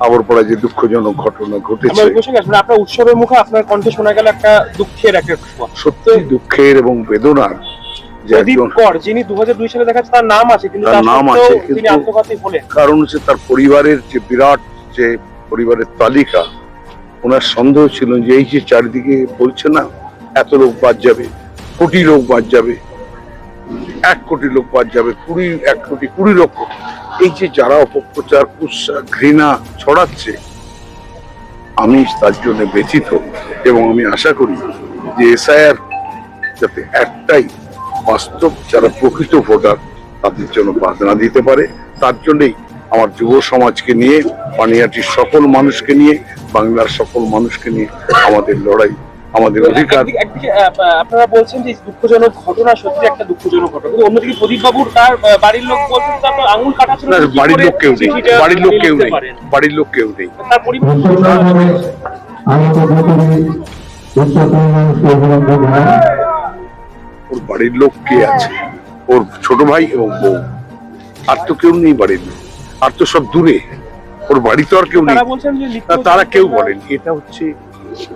আবরপাড়ায় যে দুঃখজনক ঘটনা ঘটেছে। ওই প্রসঙ্গে আসব না। আপনার উৎসবের মুখে আপনার কণ্ঠে শোনা গেল একটা দুঃখের একটা সত্যি দুঃখের এবং বেদনার যে প্রদীপ একজন কর যিনি সালে দেখা তার নাম আছে কিন্তু তার তার নাম আছে, তিনি কিন্তু- আত্মঘাতী হলেন। কারণ হচ্ছে তার পরিবারের যে বিরাট যে পরিবারের তালিকা ওনার সন্দেহ ছিল যে এই যে চারিদিকে বলছে না এত লোক বাদ যাবে কোটি লোক বাদ যাবে এক কোটি লোক বাদ যাবে কুড়ি এক কোটি কুড়ি লক্ষ। এই যে যারা অপপ্রচার, কুৎসা, ঘৃণা ছড়াচ্ছে, আমি তার জন্য ব্যথিত এবং আমি আশা করি যে এসআইআর যাতে একটাই বাস্তব যারা প্রকৃত ভোটার, তাদের জন্য বাধা দিতে পারে। তার জন্যই আমার যুব সমাজকে নিয়ে, পানিয়াটির সকল মানুষকে নিয়ে, বাংলার সকল মানুষকে নিয়ে আমাদের লড়াই আমাদের অধিকার। আপনারা বলছেন যে দুঃখজনক ঘটনা সত্যি একটা দুঃখজনক ঘটনা। কিন্তু অন্যদিকে প্রদীপ বাবুর তার বাড়ির লোক বলছেন আঙুল কাটা ছিল না, বাড়ির লোক কেউ নেই। বাড়ির লোক কেউ নেই। বাড়ির লোক কেউ নেই। তার পরিবার ওর বাড়ির লোক কে আছে? ওর ছোট ভাই এবং বউ। আর তো কেউ নেই বাড়ির লোক। আর তো সব দূরে। ওর বাড়ি তো আর কেউ নেই। তারা কেউ বলেন। এটা হচ্ছে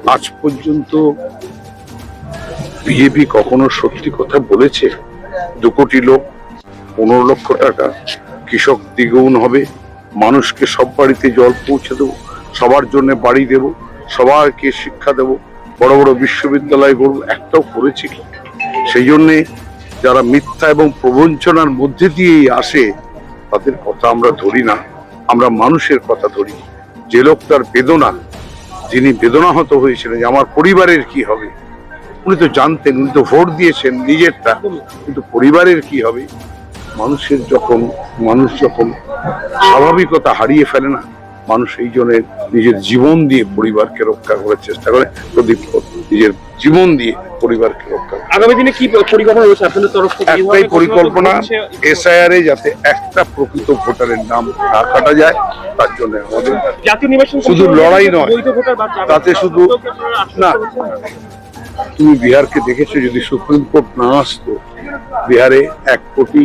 আজ পর্যন্ত বিজেপি কখনো সত্যি কথা বলেছে? দু কোটি লোক, পনেরো লক্ষ টাকা। কৃষক দ্বিগুণ হবে। মানুষকে সব বাড়িতে জল পৌঁছে দেবো। সবার জন্য বাড়ি দেব। সবাইকে শিক্ষা দেব। বড় বড় বিশ্ববিদ্যালয় করব একটাও করেছে কি? সেই জন্যে যারা মিথ্যা এবং প্রবঞ্চনার মধ্যে দিয়েই আসে, তাদের কথা আমরা ধরি না। আমরা মানুষের কথা ধরি। যে লোক তার বেদনা যিনি বেদনাহত হয়েছিলেন যে আমার পরিবারের কি হবে? উনি তো জানতেন, উনি তো ভোট দিয়েছেন নিজেরটা, কিন্তু পরিবারের কি হবে? মানুষের যখন, মানুষ যখন স্বাভাবিকতা হারিয়ে ফেলে না মানুষ এই জন্য নিজের জীবন দিয়ে পরিবারকে রক্ষা করার চেষ্টা করে প্রদীপ নিজের জীবন দিয়ে পরিবারকে রক্ষা করে আগামী দিনে কি পরিকল্পনা রয়েছে আপনাদের তরফ থেকে একটাই পরিকল্পনা এসআইআর এ যাতে একটা প্রকৃত ভোটারের নাম না কাটা যায় তার জন্য আমাদের জাতীয় নির্বাচন শুধু লড়াই নয়। তাতে শুধু- না। তুমি বিহারকে দেখেছ যদি সুপ্রিম কোর্ট না আসতো বিহারে এক কোটি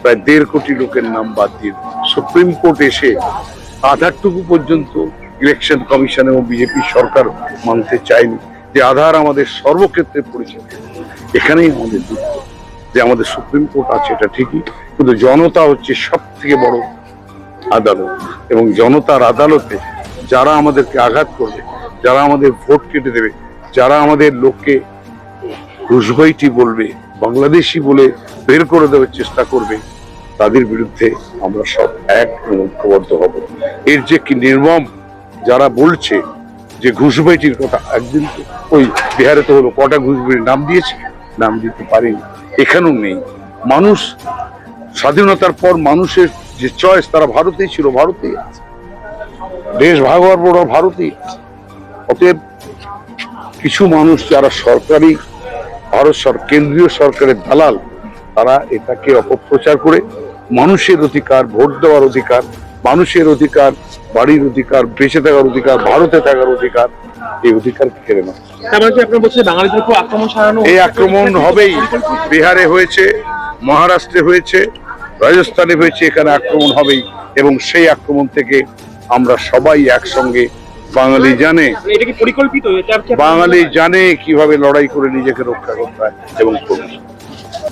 প্রায় দেড় কোটি লোকের নাম বাদ দিয়ে সুপ্রিম কোর্ট এসে আধারটুকু পর্যন্ত ইলেকশন কমিশন এবং বিজেপি সরকার মানতে চায়নি যে আধার আমাদের সর্বক্ষেত্রে পরিচিত এখানেই আমাদের দুঃখ যে আমাদের সুপ্রিম কোর্ট আছে, এটা ঠিকই, কিন্তু জনতা হচ্ছে সব থেকে বড় আদালত এবং জনতার আদালতে যারা আমাদেরকে আঘাত করবে, যারা আমাদের ভোট কেটে দেবে, যারা আমাদের লোককে রুশভাইটি বলবে, বাংলাদেশি বলে বের করে দেওয়ার চেষ্টা করবে তাদের বিরুদ্ধে আমরা সব এক ঐক্যবদ্ধ হব। এর যে কি নির্মম যারা বলছে যে ঘুষবাইটির কথা একদিন ওই বিহারে তো হলো কটা ঘুষবাইটির নাম দিয়েছে, নাম দিতে পারেনি। এখানেও নেই। মানুষ স্বাধীনতার পর মানুষের যে চয়েস তারা ভারতেই ছিল, ভারতেই আছে। দেশ ভাগ হওয়ার পর ভারতেই আছে। অতএব কিছু মানুষ যারা সরকারি, ভারত সর, কেন্দ্রীয় সরকারের দালাল তারা এটাকে অপপ্রচার করে মানুষের অধিকার ভোট দেওয়ার অধিকার মানুষের অধিকার বাড়ির অধিকার বেঁচে থাকার অধিকার ভারতে থাকার অধিকার এই অধিকার কেড়ে না তার মানে এই আক্রমণ হবেই। বিহারে হয়েছে মহারাষ্ট্রে হয়েছে রাজস্থানে হয়েছে এখানে আক্রমণ হবেই এবং সেই আক্রমণ থেকে আমরা সবাই একসঙ্গে বাঙালি জানে। বাঙালি জানে কীভাবে লড়াই করে নিজেকে রক্ষা করতে হয় এবং করবে